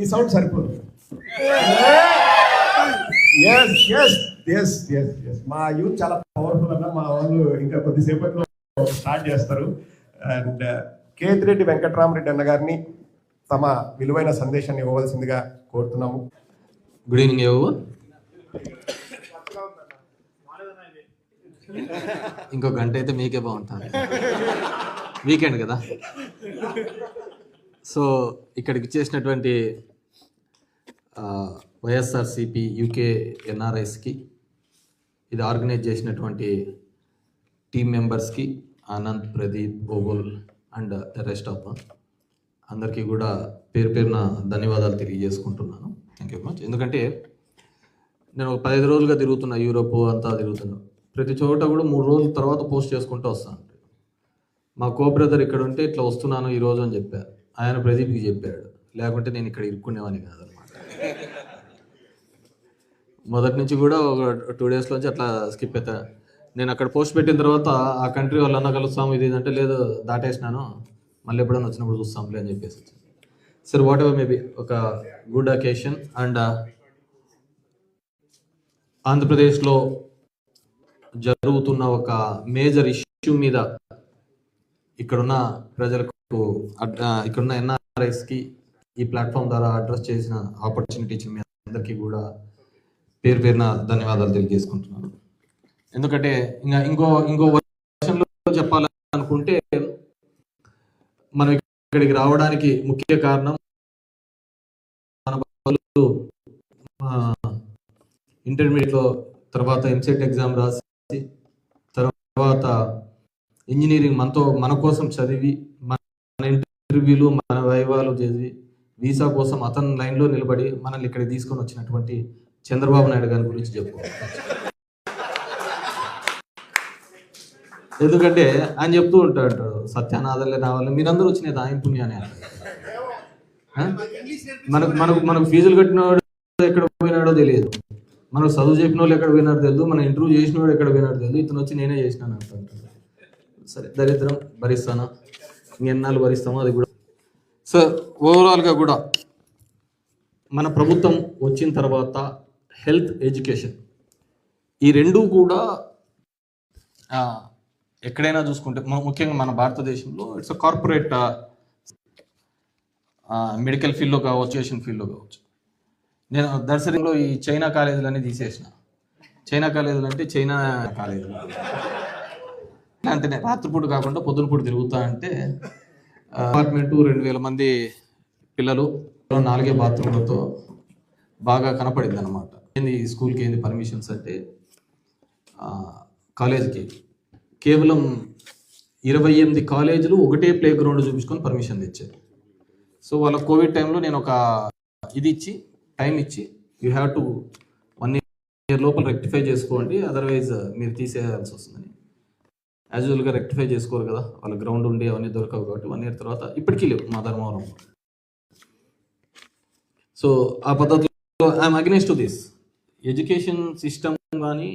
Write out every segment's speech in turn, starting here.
ఈ సౌండ్ సరిపోదు. Yes yes yes yes yes మా యూత్ చాలా పవర్ఫుల్ అన్న మా వాళ్ళు ఇంకా కొద్దిసేపట్లో స్టార్ట్ చేస్తారు. అండ్ uh, కేతిరెడ్డి వెంకట్రామరెడ్డి అన్న గారిని తమ విలువైన సందేశాన్ని ఇవ్వవలసిందిగా కోరుతున్నాము. గుడ్ ఈవినింగ్ ఎవరు ఇంకో గంట అయితే మీకే బాగుంటుంది. వీకెండ్ కదా? సో ఇక్కడికి చేసినటువంటి వైఎస్ఆర్సిపి యూకే ఎన్ఆర్ఐస్కి ఇది ఆర్గనైజ్ చేసినటువంటి టీమ్ మెంబర్స్కి Anand Pradeep Gogul and the rest of అందరికీ కూడా పేరు పేరున ధన్యవాదాలు తెలియజేసుకుంటున్నాను. థ్యాంక్ యూ మచ్ ఎందుకంటే నేను ఒక పదిహేను రోజులుగా తిరుగుతున్నా యూరోప్ అంతా తిరుగుతున్నా. ప్రతి చోట కూడా మూడు రోజుల తర్వాత పోస్ట్ చేసుకుంటూ వస్తాను. మా కో బ్రదర్ ఇక్కడ ఉంటే ఇట్లా వస్తున్నాను ఈరోజు అని చెప్పారు. ఆయన ప్రదీప్కి చెప్పాడు. లేకుంటే నేను ఇక్కడ ఇరుక్కునేవాని కాదనమాట. మొదటి నుంచి కూడా ఒక టూ డేస్లోంచి అట్లా స్కిప్ అవుతా నేను అక్కడ పోస్ట్ పెట్టిన తర్వాత ఆ కంట్రీ వాళ్ళన్నా కలుస్తాము ఇది ఏంటంటే అంటే లేదు దాటేసినాను. మళ్ళీ ఎప్పుడైనా వచ్చినప్పుడు చూస్తాంలే అని చెప్పేసి సార్ వాట్ ఎవర్ మేబీ ఒక గుడ్ అకేషన్ అండ్ uh, ఆంధ్రప్రదేశ్లో జరుగుతున్న ఒక మేజర్ ఇష్యూ మీద ఇక్కడున్న ప్రజలకు అడ్- ఇక్కడున్న ఇక్కడున్న ఎన్ఆర్ఐస్కి ఈ ప్లాట్ఫామ్ ద్వారా అడ్రస్ చేసిన ఆపర్చునిటీ ఇచ్చిన మీ అందరికీ కూడా పేరు పేరున ధన్యవాదాలు తెలియజేసుకుంటున్నాను. ఎందుకంటే ఇంకా ఇంకో ఇంకో వర్షంలో చెప్పాలనుకుంటే మనం ఇక్కడికి రావడానికి ముఖ్య కారణం మన లో ఇంటర్మీడియట్లో తర్వాత ఎంసెట్ ఎగ్జామ్ రాసి తర్వాత ఇంజనీరింగ్ మనతో మన కోసం చదివి మన ఇంటర్వ్యూలు మన వైవాలు చేసి వీసా కోసం అతని లైన్లో నిలబడి మనల్ని ఇక్కడ తీసుకొని వచ్చినటువంటి చంద్రబాబు నాయుడు గారి గురించి చెప్పు. ఎందుకంటే ఆయన చెప్తూ ఉంటాడు సత్యానాథలే రావాలి మీరందరూ వచ్చినది ఆయన పుణ్యాన్ని మనకు మనకు మనకు ఫీజులు కట్టినవాడు ఎక్కడ పోయినాడో తెలియదు. మనకు చదువు చెప్పిన వాళ్ళు ఎక్కడ పోయినాడో తెలియదు మన ఇంటర్వ్యూ చేసిన వాడు ఎక్కడ పోయినాడో తెలియదు ఇతను వచ్చి నేనే చేసినాను అంటుంటాడు. సరే దరిద్రం భరిస్తాను? ఇంకెన్నాళ్ళు భరిస్తామో అది కూడా సో ఓవరాల్గా కూడా మన ప్రభుత్వం వచ్చిన తర్వాత హెల్త్ ఎడ్యుకేషన్ ఈ రెండు కూడా ఎక్కడైనా చూసుకుంటే ముఖ్యంగా మన భారతదేశంలో ఇట్స్ కార్పొరేట్ మెడికల్ ఫీల్డ్లో కావచ్చు ఎడ్యుకేషన్ ఫీల్డ్లో కావచ్చు. నేను దర్శనంలో ఈ చైనా కాలేజీలన్నీ తీసేసిన. చైనా కాలేజీలు అంటే చైనా కాలేజీలు. అంటే నేను రాత్రిపూట కాకుండా పొద్దునపూట తిరుగుతా అంటే అపార్ట్మెంట్ రెండు వేల మంది పిల్లలు నాలుగే బాత్రూమ్లతో బాగా కనపడింది అనమాట ఏంది ఈ స్కూల్కి ఏంది పర్మిషన్స్ అంటే కాలేజ్కి. కేవలం ఇరవై ఎనిమిది కాలేజీలు ఒకటే ప్లే గ్రౌండ్ చూపించుకొని పర్మిషన్ తెచ్చారు. సో వాళ్ళ కోవిడ్ టైంలో నేను ఒక ఇది ఇచ్చి టైం ఇచ్చి you have to one year లోపల రెక్టిఫై చేసుకోండి అదర్వైజ్ మీరు తీసేయాల్సి వస్తుందని. యాజ్ యూజువల్గా రెక్టిఫై చేసుకోరు కదా. వాళ్ళ గ్రౌండ్ ఉండి అవన్నీ దొరకవు కాబట్టి వన్ ఇయర్ తర్వాత ఇప్పటికీ లేవు మా ధర్మవరం సో ఆ పద్ధతిలో I'm against to this education system కానీ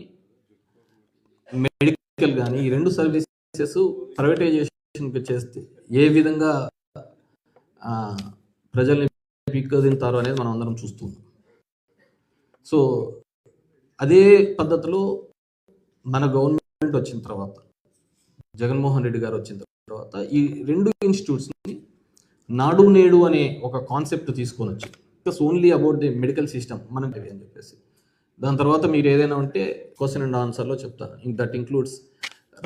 మెడికల్ కానీ ఈ రెండు సర్వీసెస్ ప్రైవేటైజేషన్కి చేస్తే ఏ విధంగా ప్రజల్ని పీక్కదింటారు అనేది మనం అందరం చూస్తున్నాం సో అదే పద్ధతిలో మన గవర్నమెంట్ వచ్చిన తర్వాత జగన్మోహన్ రెడ్డి గారు వచ్చిన తర్వాత ఈ రెండు ఇన్స్టిట్యూట్స్ని నాడు నేడు అనే ఒక కాన్సెప్ట్ తీసుకొని వచ్చి it's only about the medical system మనం అని చెప్పేసి. దాని తర్వాత మీరు ఏదైనా ఉంటే క్వశ్చన్ అండ్ ఆన్సర్లో చెప్తాను. దట్ ఇంక్లూడ్స్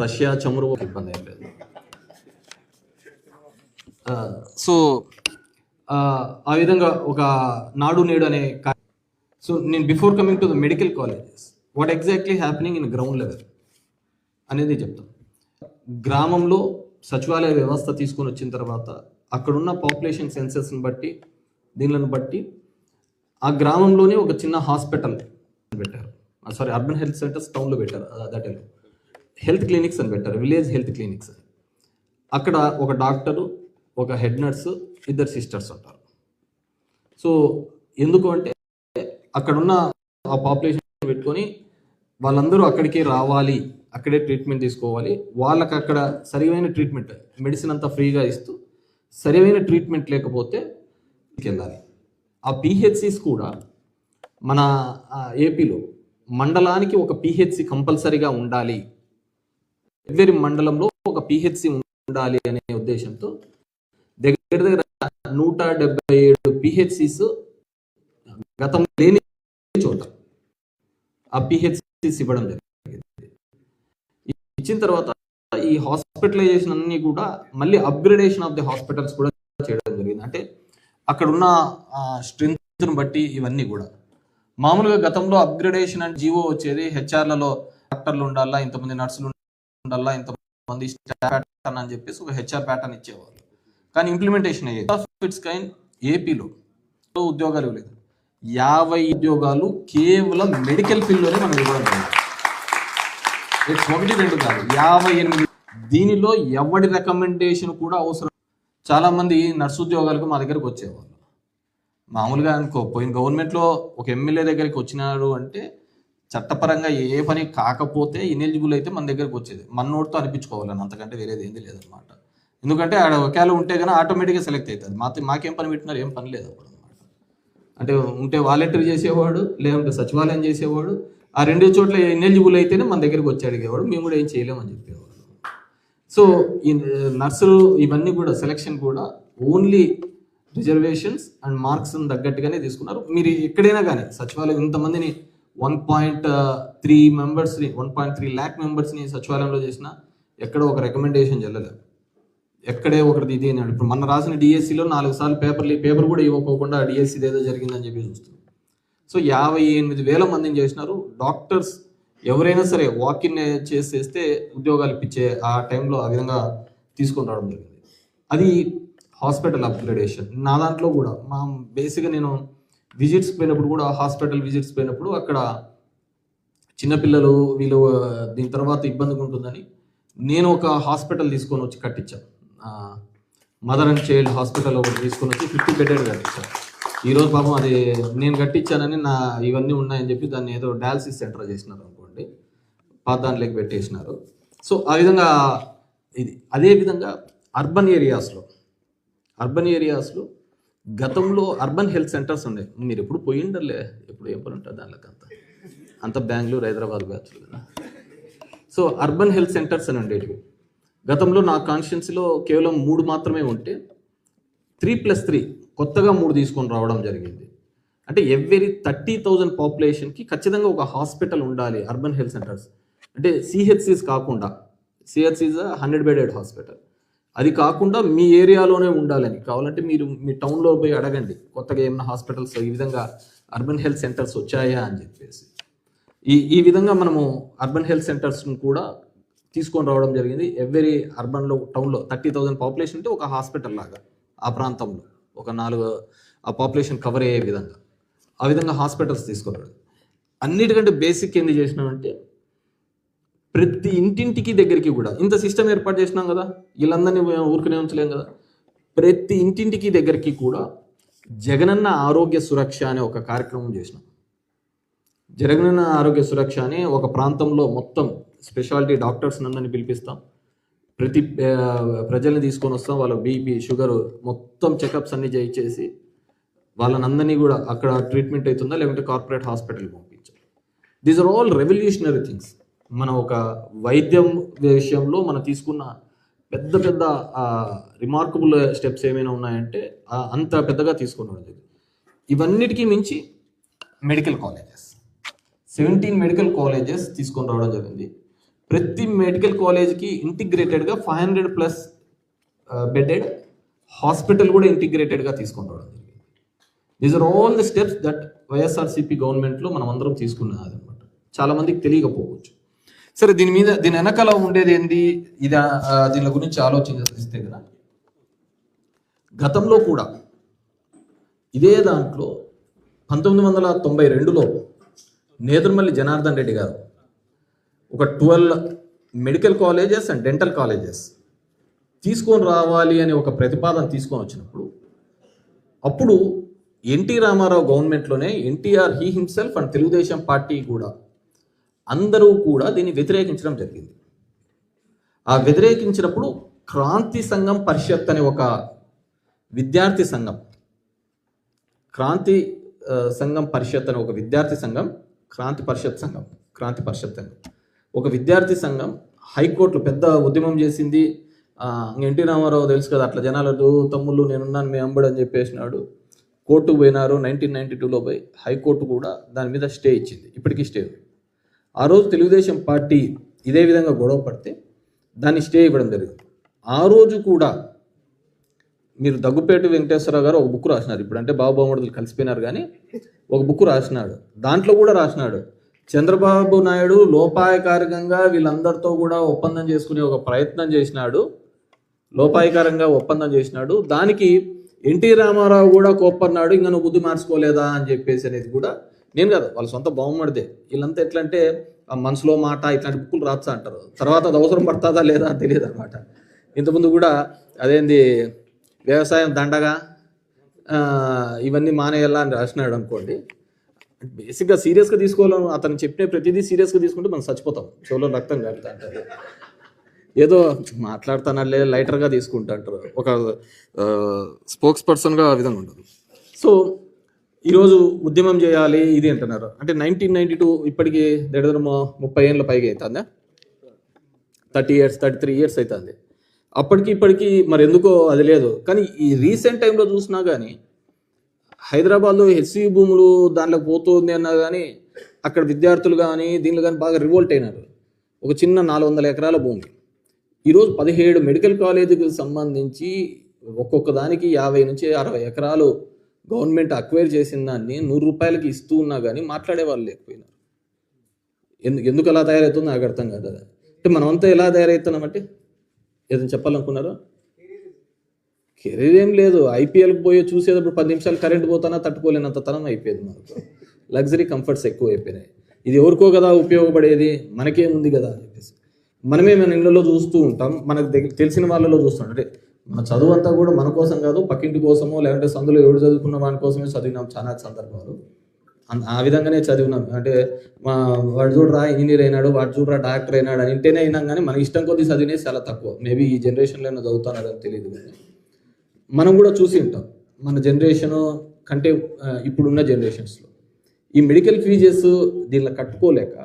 రష్యా చమురు ఇబ్బంది ఏం లేదు. సో ఆ విధంగా ఒక నాడు నేడు అనే సో నేను before coming to the medical colleges what exactly happening in ground level అనేది చెప్తాను. గ్రామంలో సచివాలయ వ్యవస్థ తీసుకొని వచ్చిన తర్వాత అక్కడున్న పాపులేషన్ సెన్సెస్ని బట్టి దీనిలను బట్టి ఆ గ్రామంలోనే ఒక చిన్న హాస్పిటల్ పెట్టారు. సారీ అర్బన్ హెల్త్ సెంటర్స్ టౌన్లో పెట్టారు. దట్ హెల్త్ క్లినిక్స్ అని పెట్టారు. విలేజ్ హెల్త్ క్లినిక్స్ అని అక్కడ ఒక డాక్టరు ఒక హెడ్ నర్సు ఇద్దరు సిస్టర్స్ ఉంటారు. సో ఎందుకు అంటే అక్కడున్న ఆ పాపులేషన్ పెట్టుకొని వాళ్ళందరూ అక్కడికి రావాలి. అక్కడే ట్రీట్మెంట్ తీసుకోవాలి. వాళ్ళకి అక్కడ సరైన ట్రీట్మెంట్ మెడిసిన్ అంతా ఫ్రీగా ఇస్తూ సరైన ట్రీట్మెంట్ లేకపోతే వెళ్ళాలి ఆ పిహెచ్సిస్ కూడా మన ఏపీలో మండలానికి ఒక పిహెచ్సి కంపల్సరీగా ఉండాలి. ఎవరి మండలంలో ఒక పిహెచ్సి ఉండాలి అనే ఉద్దేశంతో దగ్గర దగ్గర నూట డెబ్బై ఏడు పిహెచ్సిస్ గతం లేని చోట ఆ పిహెచ్సిస్ ఇవ్వడం జరిగింది. ఇచ్చిన తర్వాత ఈ హాస్పిటలైజేషన్ అన్ని కూడా మళ్ళీ అప్గ్రేడేషన్ ఆఫ్ ది హాస్పిటల్స్ కూడా చేయడం జరిగింది. అంటే అక్కడ ఉన్న స్ట్రెంగ్త్ను బట్టి ఇవన్నీ కూడా. మామూలుగా గతంలో అప్గ్రేడేషన్ అండ్ జీవో వచ్చేది హెచ్ఆర్లలో డాక్టర్లు ఉండాలా ఇంతమంది నర్సులు ఉండాలా ఇంతమంది ప్యాటర్న్ అని చెప్పేసి ఒక హెచ్ఆర్ ప్యాటర్న్ ఇచ్చేవాళ్ళు. కానీ ఇంప్లిమెంటేషన్ అయ్యేది. ఆఫ్ ఇట్స్ కైన్ ఏపీలో ఉద్యోగాలు ఇవ్వలేదు. యాభై ఉద్యోగాలు కేవలం మెడికల్ ఫీల్డ్లోనే మనం ఇవ్వడం ఒకటి రెండు కాదు యాభై ఎనిమిది దీనిలో ఎవడి రికమెండేషన్ కూడా అవసరం? చాలామంది నర్సు ఉద్యోగాలకు మా దగ్గరకు వచ్చేవాళ్ళు. మామూలుగా అనుకో పోయిన గవర్నమెంట్లో ఒక ఎమ్మెల్యే దగ్గరికి వచ్చినారు అంటే చట్టపరంగా ఏ పని కాకపోతే ఇనెలిజిబుల్ అయితే మన దగ్గరకు వచ్చేది. మన నోటితో అనిపించుకోవాలని అంతకంటే వేరేది ఏంది లేదనమాట ఎందుకంటే ఆడ ఒకవేళ ఉంటే కానీ ఆటోమేటిక్గా సెలెక్ట్ అవుతుంది మా మాకేం పని పెట్టినారు ఏం పని లేదు అప్పుడు అనమాట అంటే ఉంటే వాలంటీర్ చేసేవాడు లేదంటే సచివాలయం చేసేవాడు ఆ రెండు చోట్ల ఎనెలిజిబుల్ అయితేనే మన దగ్గరికి వచ్చి అడిగేవాడు మేము కూడా ఏం చేయలేమని చెప్పేవాడు. సో ఈ నర్సులు ఇవన్నీ కూడా సెలక్షన్ కూడా ఓన్లీ రిజర్వేషన్స్ అండ్ మార్క్స్ తగ్గట్టుగానే తీసుకున్నారు. మీరు ఎక్కడైనా కానీ సచివాలయం ఇంతమందిని వన్ పాయింట్ త్రీ మెంబర్స్ని వన్ పాయింట్ త్రీ ల్యాక్ మెంబర్స్ని సచివాలయంలో చేసిన ఎక్కడ ఒక రికమెండేషన్ చెల్లలేదు ఎక్కడే ఒకటి ఇది అని ఇప్పుడు మన రాసిన డిఎస్సిలో నాలుగు సార్లు పేపర్లు పేపర్ కూడా ఇవ్వకోకుండా డిఎస్సి ఏదో జరిగిందని చెప్పి చూస్తున్నాం. సో యాభై ఎనిమిది వేల మందిని చేసినారు. డాక్టర్స్ ఎవరైనా సరే వాకిన్ చేసేస్తే ఉద్యోగాలు ఇప్పించే ఆ టైంలో ఆ విధంగా తీసుకొని రావడం జరిగింది. అది హాస్పిటల్ అప్గ్రేడేషన్. నా దాంట్లో కూడా మా బేసిక్గా నేను విజిట్స్ పోయినప్పుడు కూడా హాస్పిటల్ విజిట్స్ పోయినప్పుడు అక్కడ చిన్నపిల్లలు వీళ్ళు దీని తర్వాత ఇబ్బందిగా ఉంటుందని నేను ఒక హాస్పిటల్ తీసుకొని వచ్చి కట్టించాను మదర్ అండ్ చైల్డ్ హాస్పిటల్ ఒకటి తీసుకొని వచ్చి ఫిఫ్టీ బెడెడ్ కట్టించాను ఈరోజు పాపం అది నేను కట్టించానని నా ఇవన్నీ ఉన్నాయని చెప్పి దాన్ని ఏదో డయాలసిస్ సెంటర్ చేసినారు అనుకోండి. పాత దాంట్లోకి పెట్టేసినారు. సో ఆ విధంగా ఇది అదే విధంగా అర్బన్ ఏరియాస్లో అర్బన్ ఏరియాస్లో గతంలో అర్బన్ హెల్త్ సెంటర్స్ ఉండే. మీరు ఎప్పుడు పోయిండర్లే ఎప్పుడు ఏం పని ఉంటుంది దానిలోకి అంత. అంత బెంగళూరు హైదరాబాద్ బ్యాచ్లు కదా. సో అర్బన్ హెల్త్ సెంటర్స్ అని ఉండేటివి. గతంలో నా కాన్షియన్స్లో కేవలం మూడు మాత్రమే ఉంటే త్రీ ప్లస్ త్రీ కొత్తగా మూడు తీసుకొని రావడం జరిగింది. అంటే ఎవ్రీ థర్టీ థౌజండ్ పాపులేషన్కి ఖచ్చితంగా ఒక హాస్పిటల్ ఉండాలి అర్బన్ హెల్త్ సెంటర్స్. అంటే సిహెచ్సిస్ కాకుండా సిహెచ్సిస్ హండ్రెడ్ బెడెడ్ హాస్పిటల్. అది కాకుండా మీ ఏరియాలోనే ఉండాలని. కావాలంటే మీరు మీ టౌన్లో పోయి అడగండి కొత్తగా ఏమైనా హాస్పిటల్స్ ఈ విధంగా అర్బన్ హెల్త్ సెంటర్స్ వచ్చాయా అని చెప్పేసి. ఈ ఈ విధంగా మనము అర్బన్ హెల్త్ సెంటర్స్ను కూడా తీసుకొని రావడం జరిగింది. ఎవ్రీ అర్బన్లో టౌన్లో థర్టీ థౌజండ్ పాపులేషన్ అంటే ఒక హాస్పిటల్ లాగా ఆ ప్రాంతంలో. ఒక నాలుగు ఆ పాపులేషన్ కవర్ అయ్యే విధంగా. ఆ విధంగా హాస్పిటల్స్ తీసుకున్నాడు. అన్నిటికంటే బేసిక్ ఏంది చేసినామంటే ప్రతి ఇంటింటికి దగ్గరికి కూడా ఇంత సిస్టమ్ ఏర్పాటు చేసినాం కదా వీళ్ళందరినీ ఊరికనే ఉంచలేం కదా ప్రతి ఇంటింటికి దగ్గరికి కూడా జగనన్న ఆరోగ్య సురక్ష అనే ఒక కార్యక్రమం చేసినాం. జగనన్న ఆరోగ్య సురక్ష అనే ఒక ప్రాంతంలో మొత్తం స్పెషాలిటీ డాక్టర్స్ అందరిని పిలిపిస్తాం. ప్రతి ప్రజల్ని తీసుకొని వస్తాం. వాళ్ళ బీపీ షుగర్ మొత్తం చెకప్స్ అన్ని చేయించేసి వాళ్ళని అందరినీ కూడా అక్కడ ట్రీట్మెంట్ అవుతుందా? లేకుంటే కార్పొరేట్ హాస్పిటల్కి పంపించాలి. These are all revolutionary things మన ఒక వైద్యం విషయంలో మనం తీసుకున్న పెద్ద పెద్ద రిమార్కబుల్ స్టెప్స్ ఏమైనా ఉన్నాయంటే అంత పెద్దగా తీసుకున్నాడు ఇవన్నిటికీ మించి medical colleges seventeen medical colleges తీసుకొని రావడం జరిగింది. ప్రతి మెడికల్ కాలేజ్కి ఇంటిగ్రేటెడ్గా five hundred plus bedded hospital కూడా ఇంటిగ్రేటెడ్గా తీసుకొని రావడం జరిగింది. These are all the steps that YSRCP గవర్నమెంట్లో మనం అందరం తీసుకున్నది అనమాట చాలా మందికి తెలియకపోవచ్చు. సరే దీని మీద దీని వెనకాల ఉండేది ఏంది? ఇది దీని గురించి ఆలోచించిస్తే కదా. గతంలో కూడా ఇదే దాంట్లో పంతొమ్మిది వందల తొంభై రెండులో నేదురుమల్లి జనార్దన్ రెడ్డి గారు ఒక twelve medical colleges and dental colleges తీసుకొని రావాలి అనే ఒక ప్రతిపాదన తీసుకొని వచ్చినప్పుడు అప్పుడు NT Ramarao గవర్నమెంట్లోనే NTR he himself and Telugu Desam party కూడా అందరూ కూడా దీన్ని వ్యతిరేకించడం జరిగింది. ఆ వ్యతిరేకించినప్పుడు క్రాంతి సంఘం పరిషత్ అనే ఒక విద్యార్థి సంఘం క్రాంతి సంఘం పరిషత్ అనే ఒక విద్యార్థి సంఘం క్రాంతి పరిషత్ సంఘం క్రాంతి పరిషత్ సంఘం. ఒక విద్యార్థి సంఘం హైకోర్టులో పెద్ద ఉద్యమం చేసింది. ఎన్టీ రామారావు తెలుసు కదా అట్లా జనాలు తమ్ముళ్ళు నేనున్నాను మీ అంబడు అని చెప్పేసినాడు. కోర్టుకు పోయినారు నైన్టీన్ నైన్టీ టూలో పోయి హైకోర్టు కూడా దాని మీద స్టే ఇచ్చింది. ఇప్పటికీ స్టే ఆ రోజు తెలుగుదేశం పార్టీ ఇదే విధంగా గొడవ పడితే దాన్ని స్టే ఇవ్వడం జరిగింది. ఆ రోజు కూడా మీరు దగ్గుపేట వెంకటేశ్వరరావు గారు ఒక బుక్ రాసినారు. ఇప్పుడు అంటే బాబు బొమ్మడులు కలిసిపోయినారు కానీ ఒక బుక్ రాసినాడు. దాంట్లో కూడా రాసినాడు. చంద్రబాబు నాయుడు లోపాయకారికంగా వీళ్ళందరితో కూడా ఒప్పందం చేసుకునే ఒక ప్రయత్నం చేసినాడు. లోపాయకారంగా ఒప్పందం చేసినాడు. దానికి ఎన్టీ రామారావు కూడా కోప్పన్నాడు ఇంకా నువ్వు బుద్ధి మార్చుకోలేదా అని చెప్పేసి అనేది కూడా నేను కాదు వాళ్ళ సొంత బహుమడిదే వీళ్ళంతా ఎట్లా అంటే ఆ మనసులో మాట ఇట్లాంటి బుక్కులు రాస్తా అంటారు. తర్వాత అది అవసరం పడుతుందా లేదా తెలియదు అనమాట ఇంతకుముందు కూడా అదేంది వ్యవసాయం దండగా ఇవన్నీ మానేయాలా అని రాసినాడు అనుకోండి. బేసిక్గా సీరియస్గా తీసుకోవాలని అతను చెప్పిన ప్రతిదీ సీరియస్గా తీసుకుంటే మనం చచ్చిపోతాం. చెవులో రక్తం కారుతా అంటారు ఏదో మాట్లాడుతానలే లైటర్గా తీసుకుంటా అంటారు. ఒక స్పోక్స్ పర్సన్గా ఆ విధంగా ఉంటుంది. సో ఈరోజు ఉద్యమం చేయాలి ఇది అంటున్నారు. అంటే నైన్టీన్ నైన్టీ టూ ఇప్పటికి దగ్గర ముప్పై ఏళ్ళ పైగా అవుతుందా thirty years thirty three years అవుతుంది అప్పటికి ఇప్పటికి మరి ఎందుకో అది లేదు. కానీ ఈ రీసెంట్ టైంలో చూసినా కానీ హైదరాబాద్లో హెచ్సి భూములు దాంట్లో పోతుంది అన్నా కానీ అక్కడ విద్యార్థులు కానీ దీనిలో కానీ బాగా రివోల్ట్ అయినారు. ఒక చిన్న నాలుగు వందల ఎకరాల భూమి. ఈరోజు పదిహేడు మెడికల్ కాలేజీకి సంబంధించి ఒక్కొక్క దానికి యాభై నుంచి అరవై ఎకరాలు గవర్నమెంట్ అక్వైర్ చేసిన దాన్ని నూరు రూపాయలకి ఇస్తూ ఉన్నా కానీ మాట్లాడే వాళ్ళు లేకపోయినారు. ఎందుకు ఎందుకు అలా తయారవుతుందో నాకు అర్థం కాదు. అంటే మనమంతా ఎలా తయారవుతున్నామంటే ఏదైనా చెప్పాలనుకున్నారా? కెరీర్ ఏం లేదు. ఐపీఎల్కి పోయి చూసేటప్పుడు పది నిమిషాలు కరెంట్ పోతానా తట్టుకోలేనంత తనం అయిపోయింది మనకు. లగ్జరీ కంఫర్ట్స్ ఎక్కువ అయిపోయినాయి ఇది ఎవరికో కదా ఉపయోగపడేది? మనకేముంది కదా అని చెప్పేసి. మనమే మన ఇళ్ళలో చూస్తూ ఉంటాం. మనకు దగ్గర తెలిసిన వాళ్ళలో చూస్తాం. అంటే మన చదువు అంతా కూడా మన కోసం కాదు పక్కింటి కోసమో లేదంటే సందులో ఎవరు చదువుకున్న వాడి కోసమే చదివినాం చాలా సందర్భాలు. అన్- ఆ విధంగానే చదివినాం. అంటే మా వాడు చూడరా ఇంజనీర్ అయినాడు వాడు చూడరా డాక్టర్ అయినాడు అని ఇంటేనే అయినాం కానీ మన ఇష్టం కొద్దీ చదివినే చాలా తక్కువ. మేబీ ఈ జనరేషన్లో చదువుతానని తెలియదు కానీ. మనం కూడా చూసి ఉంటాం. మన జనరేషను కంటే ఇప్పుడున్న జనరేషన్స్లో ఈ మెడికల్ ఫీజెస్ దీనిలో కట్టుకోలేక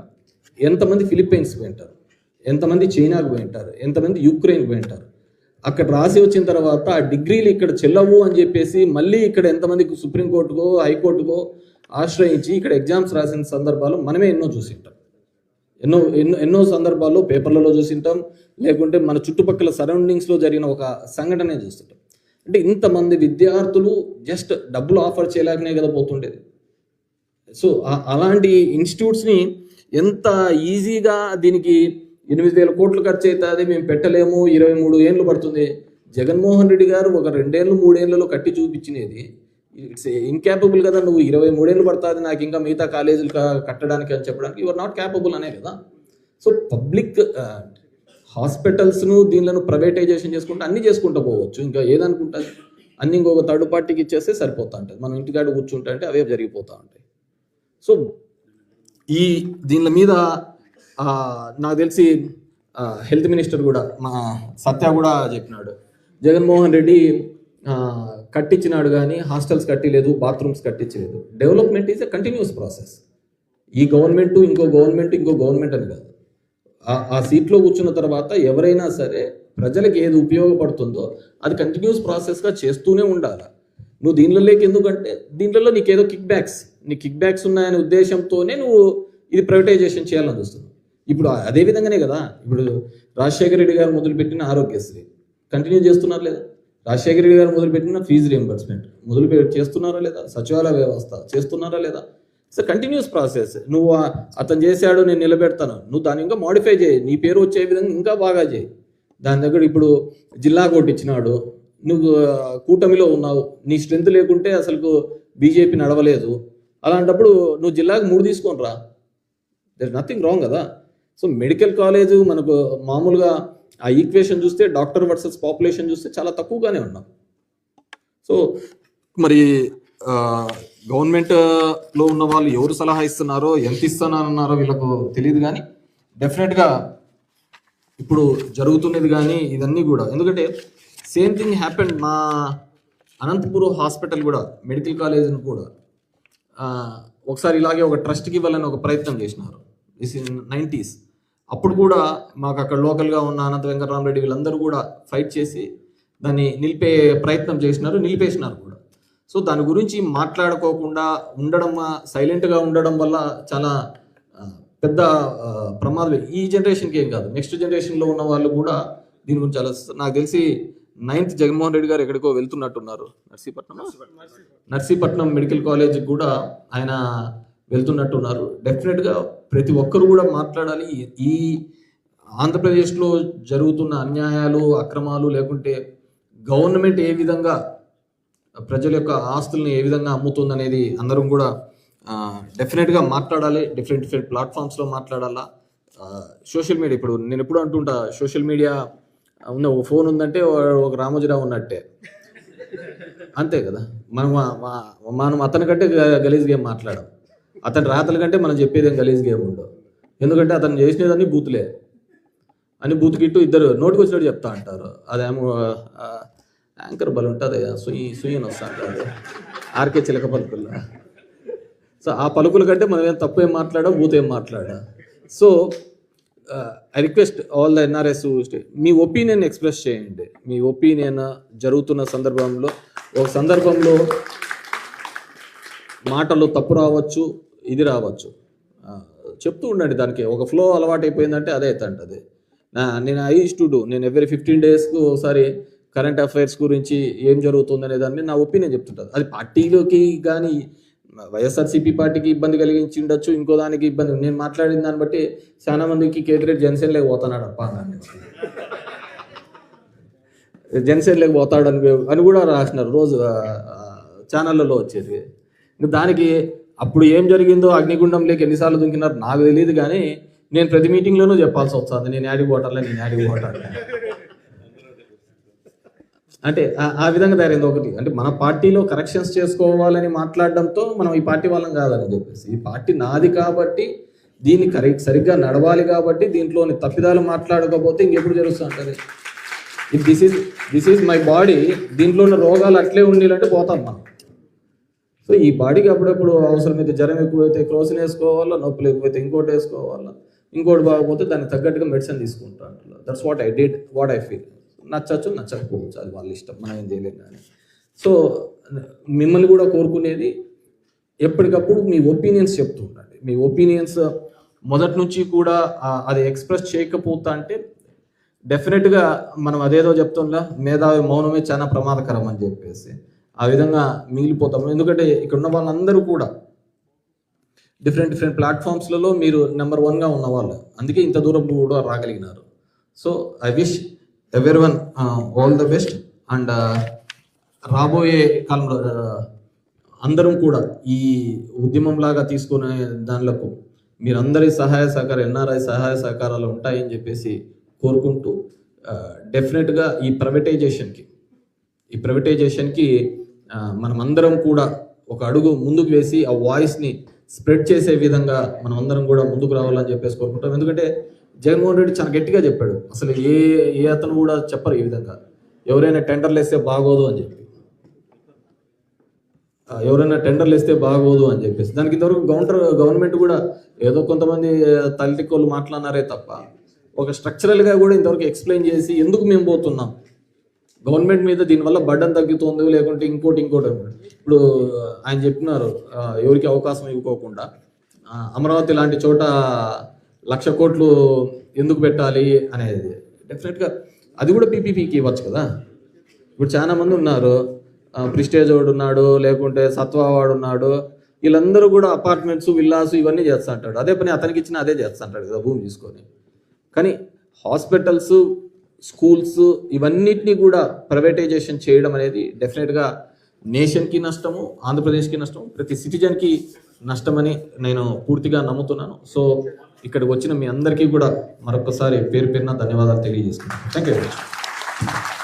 ఎంతమంది ఫిలిప్పైన్స్ పోయింటారు ఎంతమంది చైనాకు పోయింటారు ఎంతమంది యుక్రెయిన్ పోయింటారు అక్కడ రాసి వచ్చిన తర్వాత ఆ డిగ్రీలు ఇక్కడ చెల్లవు అని చెప్పేసి మళ్ళీ ఇక్కడ ఎంతమంది సుప్రీంకోర్టుకో హైకోర్టుకో ఆశ్రయించి ఇక్కడ ఎగ్జామ్స్ రాసిన సందర్భాలు మనమే ఎన్నో చూసి ఉంటాం. ఎన్నో ఎన్నో ఎన్నో సందర్భాల్లో పేపర్లలో చూసింటాం లేకుంటే మన చుట్టుపక్కల సరౌండింగ్స్లో జరిగిన ఒక సంఘటనే చూస్తుంటాం. అంటే ఇంతమంది విద్యార్థులు జస్ట్ డబ్బులు ఆఫర్ చేయలేకనే కదా పోతుండేది. సో అలాంటి ఇన్స్టిట్యూట్స్ని ఎంత ఈజీగా దీనికి ఎనిమిది వేల కోట్లు ఖర్చు అవుతుంది మేము పెట్టలేము ఇరవై మూడు ఏళ్ళు పడుతుంది. జగన్మోహన్ రెడ్డి గారు ఒక రెండేళ్ళు మూడేళ్ళలో కట్టి చూపించినది. ఇట్స్ ఇన్క్యాపబుల్ కదా నువ్వు ఇరవై మూడేళ్ళు పడుతుంది నాకు ఇంకా మిగతా కాలేజీలు కట్టడానికి అని చెప్పడానికి యువర్ నాట్ క్యాపబుల్ అనే కదా. సో పబ్లిక్ హాస్పిటల్స్ను దీనిలను ప్రైవేటైజేషన్ చేసుకుంటే అన్ని చేసుకుంటూ పోవచ్చు. ఇంకా ఏదనుకుంటుంది అన్ని ఇంకొక థర్డ్ పార్టీకి ఇచ్చేస్తే సరిపోతా ఉంటుంది. మనం ఇంటికాడ కూర్చుంటే అంటే అవే జరిగిపోతూ ఉంటాయి. సో ఈ దీని మీద నాకు తెలిసి హెల్త్ మినిస్టర్ కూడా మా సత్య కూడా చెప్పినాడు. జగన్మోహన్ రెడ్డి కట్టించినాడు కానీ హాస్టల్స్ కట్టిలేదు bathrooms కట్టించలేదు. Development is a continuous process. ఈ గవర్నమెంట్ ఇంకో గవర్నమెంట్ ఇంకో గవర్నమెంట్ అని కాదు. ఆ- సీట్లో కూర్చున్న తర్వాత ఎవరైనా సరే ప్రజలకు ఏది ఉపయోగపడుతుందో అది కంటిన్యూస్ ప్రాసెస్గా చేస్తూనే ఉండాలి? నువ్వు దీనిలోకి ఎందుకంటే దీంట్లో నీకు ఏదో కిక్ బ్యాక్స్ నీ కిక్ బ్యాక్స్ ఉన్నాయనే ఉద్దేశంతోనే నువ్వు ఇది ప్రైవేటైజేషన్ చేయాలని చూస్తున్నావు. ఇప్పుడు అదే విధంగానే కదా ఇప్పుడు రాజశేఖర రెడ్డి గారు మొదలుపెట్టిన ఆరోగ్యశ్రీ. కంటిన్యూ చేస్తున్నారు లేదా? రాజశేఖర రెడ్డి గారు మొదలుపెట్టిన ఫీజు రియంబర్స్మెంట్ మొదలు చేస్తున్నారా లేదా? సచివాలయ వ్యవస్థ చేస్తున్నారా లేదా? ఇట్స్ కంటిన్యూస్ ప్రాసెస్ నువ్వు అతను చేశాడు నేను నిలబెడతాను. నువ్వు దాన్ని ఇంకా మాడిఫై చేయి. నీ పేరు వచ్చే విధంగా ఇంకా బాగా చేయి. దాని దగ్గర ఇప్పుడు జిల్లా కోర్టు ఇచ్చినాడు. నువ్వు కూటమిలో ఉన్నావు. నీ స్ట్రెంత్ లేకుంటే అసలు బీజేపీ నడవలేదు. అలాంటప్పుడు నువ్వు జిల్లాకు మూడు తీసుకొని రా. దర్ నథింగ్ రాంగ్ కదా. సో మెడికల్ కాలేజ్ మనకు మామూలుగా ఆ ఈక్వేషన్ చూస్తే డాక్టర్ వర్సెస్ పాపులేషన్ చూస్తే చాలా తక్కువగానే ఉన్నాం. సో మరి గవర్నమెంట్లో ఉన్న వాళ్ళు ఎవరు సలహా ఇస్తున్నారో ఎంత ఇస్తున్నారన్నారో వీళ్ళకు తెలియదు కానీ డెఫినెట్గా ఇప్పుడు జరుగుతున్నది కానీ ఇదన్నీ కూడా. ఎందుకంటే సేమ్ థింగ్ హ్యాపెండ్ మా అనంతపురం హాస్పిటల్ కూడా మెడికల్ కాలేజ్ని కూడా. ఒకసారి ఇలాగే ఒక ట్రస్ట్కి ఇవ్వాలని ఒక ప్రయత్నం చేసినారు. ఇస్ ఇన్ నైంటీస్ అప్పుడు కూడా మాకు అక్కడ లోకల్గా ఉన్న అనంత వెంకటరామరెడ్డి వీళ్ళందరూ కూడా ఫైట్ చేసి దాన్ని నిలిపే ప్రయత్నం చేసినారు నిలిపేసినారు కూడా. సో దాని గురించి మాట్లాడుకోకుండా ఉండడం సైలెంట్గా ఉండడం వల్ల చాలా పెద్ద ప్రమాదం. ఈ జనరేషన్కి ఏం కాదు. నెక్స్ట్ జనరేషన్లో ఉన్న వాళ్ళు కూడా దీని గురించి చాలా నాకు తెలిసి నైన్త్ జగన్మోహన్ రెడ్డి గారు ఎక్కడికో వెళ్తున్నట్టున్నారు. నర్సీపట్నం. నర్సీపట్నం మెడికల్ కాలేజ్ కూడా ఆయన వెళ్తున్నట్టున్నారు. డెఫినెట్గా ప్రతి ఒక్కరు కూడా మాట్లాడాలి. ఈ- ఈ ఆంధ్రప్రదేశ్లో జరుగుతున్న అన్యాయాలు అక్రమాలు లేకుంటే గవర్నమెంట్ ఏ విధంగా ప్రజల యొక్క ఆస్తుల్ని ఏ విధంగా అమ్ముతుందనేది అందరం కూడా డెఫినెట్గా మాట్లాడాలి. డిఫరెంట్ డిఫరెంట్ ప్లాట్ఫామ్స్లో మాట్లాడాలా. సోషల్ మీడియా ఇప్పుడు నేను ఎప్పుడు అంటుంటా సోషల్ మీడియా ఉన్న ఒక ఫోన్ ఉందంటే ఒక రామోజీరావు ఉన్నట్టే. అంతే కదా. మనం మనం అతని కంటే గలీజ్ గేమ్ మాట్లాడం. అతని రాతల కంటే మనం చెప్పేది గలీజ్ గేమ్ ఉండవు. ఎందుకంటే అతను చేసినదన్నీ బూతులే. అని బూత్ గిట్టు ఇద్దరు నోటికి వచ్చినట్టు చెప్తా అంటారు. అదేమో యాంకర్ బలు ఉంటుంది సుయి సుయ్యని వస్తాను ఆర్కే చిలక పలుకుల్లో. సో ఆ పలుకుల కంటే మనం ఏం తప్పు ఏం మాట్లాడా బూత్ ఏం మాట్లాడా so I request all the NRs me opinion express చేయండి. మీ ఒపీనియన్ జరుగుతున్న సందర్భంలో ఒక సందర్భంలో మాటలు తప్పు రావచ్చు ఇది రావచ్చు. చెప్తూ ఉండండి దానికి. ఒక ఫ్లో అలవాటు అయిపోయిందంటే అదే. అవుతుంటుంది నా నేను ఐ టు డూ నేను ఎవ్రీ ఫిఫ్టీన్ డేస్కు ఒకసారి కరెంట్ అఫైర్స్ గురించి ఏం జరుగుతుంది అనే మీద నా ఒపీనియన్ చెప్తుంటుంది. అది పార్టీలోకి కానీ వైఎస్ఆర్సీపీ పార్టీకి ఇబ్బంది కలిగించి ఉండొచ్చు ఇంకో దానికి ఇబ్బంది. నేను మాట్లాడిన దాన్ని బట్టి చాలా మందికి కేతిరెడ్డి జనసేన లేక పోతున్నాడు అప్ప అన్నాను జనసేన లేక పోతాడు అని అని కూడా రాసినారు. రోజు ఛానళ్ళలో వచ్చేది. ఇంకా దానికి అప్పుడు ఏం జరిగిందో అగ్నిగుండం లేక ఎన్నిసార్లు దుంకినారు నాకు తెలియదు కానీ నేను ప్రతి మీటింగ్లోనూ చెప్పాల్సి వస్తుంది. నేను యాడికి పోటాలే నేను యాడికి పోటాలే అంటే ఆ- విధంగా తయారైంది ఒకటి. అంటే మన పార్టీలో కరెక్షన్స్ చేసుకోవాలని మాట్లాడడంతో మనం ఈ పార్టీ వాళ్ళం కాదని చెప్పేసి. ఈ పార్టీ నాది కాబట్టి దీన్ని కరెక్ట్ సరిగ్గా నడవాలి కాబట్టి దీంట్లోని తప్పిదాలు మాట్లాడకపోతే ఇంకెప్పుడు జరుగుతుంటుంది if this is this is my body దీంట్లో ఉన్న రోగాలు అట్లే ఉండాలంటే పోతాం మనం. సో ఈ బాడీకి అప్పుడప్పుడు అవసరమైతే జ్వరం ఎక్కువైతే క్రోసిన్ వేసుకోవాలా నొప్పులు ఎక్కువైతే ఇంకోటి వేసుకోవాలా ఇంకోటి బాగపోతే దానికి తగ్గట్టుగా మెడిసిన్ తీసుకుంటాను that's what I did what I feel నచ్చచ్చు నచ్చకపోవచ్చు. అది వాళ్ళ ఇష్టం. మనం ఏం చేయలేము కానీ. సో మిమ్మల్ని కూడా కోరుకునేది ఎప్పటికప్పుడు మీ ఒపీనియన్స్ చెప్తూ ఉండండి. మీ ఒపీనియన్స్ మొదటి నుంచి కూడా అది ఎక్స్ప్రెస్ చేయకపోతా అంటే డెఫినెట్గా మనం అదేదో చెప్తుందా మేధావి మౌనమే చాలా ప్రమాదకరం అని చెప్పేసి ఆ విధంగా మిగిలిపోతాము ఎందుకంటే ఇక్కడ ఉన్న వాళ్ళందరూ కూడా డిఫరెంట్ డిఫరెంట్ ప్లాట్ఫామ్స్లలో మీరు నెంబర్ వన్గా ఉన్న వాళ్ళు. అందుకే ఇంత దూరం కూడా రాగలిగినారు. So I wish every one all the best and రాబోయే కాలంలో uh, అందరం కూడా ఈ ఉద్యమం లాగా తీసుకునే దానిలకు మీరందరి సహాయ సహకారం ఎన్ఆర్ఐ సహాయ సహకారాలు ఉంటాయని చెప్పేసి కోరుకుంటూ uh, డెఫినెట్గా ఈ ప్రైవేటైజేషన్కి ఈ ప్రైవేటైజేషన్కి మనం అందరం కూడా ఒక అడుగు ముందుకు వేసి ఆ వాయిస్ని స్ప్రెడ్ చేసే విధంగా మనం అందరం కూడా ముందుకు రావాలని చెప్పేసి కోరుకుంటాం. ఎందుకంటే జగన్మోహన్ రెడ్డి చాలా గట్టిగా చెప్పాడు. అసలు ఏ ఏ అతను కూడా చెప్పరు ఈ విధంగా. ఎవరైనా టెండర్లు వేస్తే బాగోదు అని చెప్పి. ఎవరైనా టెండర్లు వేస్తే బాగోదు అని చెప్పేసి. దానికి ఇంతవరకు గవర్నర్ గవర్నమెంట్ కూడా ఏదో కొంతమంది తల్లికోళ్ళు మాట్లాడినారే తప్ప ఒక స్ట్రక్చరల్గా కూడా ఇంతవరకు ఎక్స్ప్లెయిన్ చేసి ఎందుకు మేము పోతున్నాం? గవర్నమెంట్ మీద దీనివల్ల బడ్డం తగ్గుతుంది లేకుంటే ఇంకోటి ఇంకోటి ఇప్పుడు ఆయన చెప్పినారు ఎవరికి అవకాశం ఇవ్వకోకుండా అమరావతి లాంటి చోట లక్ష కోట్లు ఎందుకు పెట్టాలి అనేది. డెఫినెట్గా అది కూడా పీపీపీకి ఇవ్వచ్చు కదా. ఇప్పుడు చాలామంది ఉన్నారు. ప్రిస్టేజ్ వాడు ఉన్నాడు లేకుంటే సత్వావాడు ఉన్నాడు. వీళ్ళందరూ కూడా అపార్ట్మెంట్స్ విల్లాస్ ఇవన్నీ చేస్తూ అంటాడు. అదే పని అతనికి ఇచ్చిన అదే చేస్తా అంటాడు కదా భూమి తీసుకొని. కానీ హాస్పిటల్స్ స్కూల్స్ ఇవన్నిటిని కూడా ప్రైవేటైజేషన్ చేయడం అనేది డెఫినెట్గా నేషన్కి నష్టము ఆంధ్రప్రదేశ్కి నష్టం ప్రతి సిటిజన్కి నష్టమని నేను పూర్తిగా నమ్ముతున్నాను. సో ఇక్కడికి వచ్చిన మీ అందరికీ కూడా మరొకసారి పేరు పేరున ధన్యవాదాలు తెలియజేస్తున్నాను థ్యాంక్ యూ వెరీ మచ్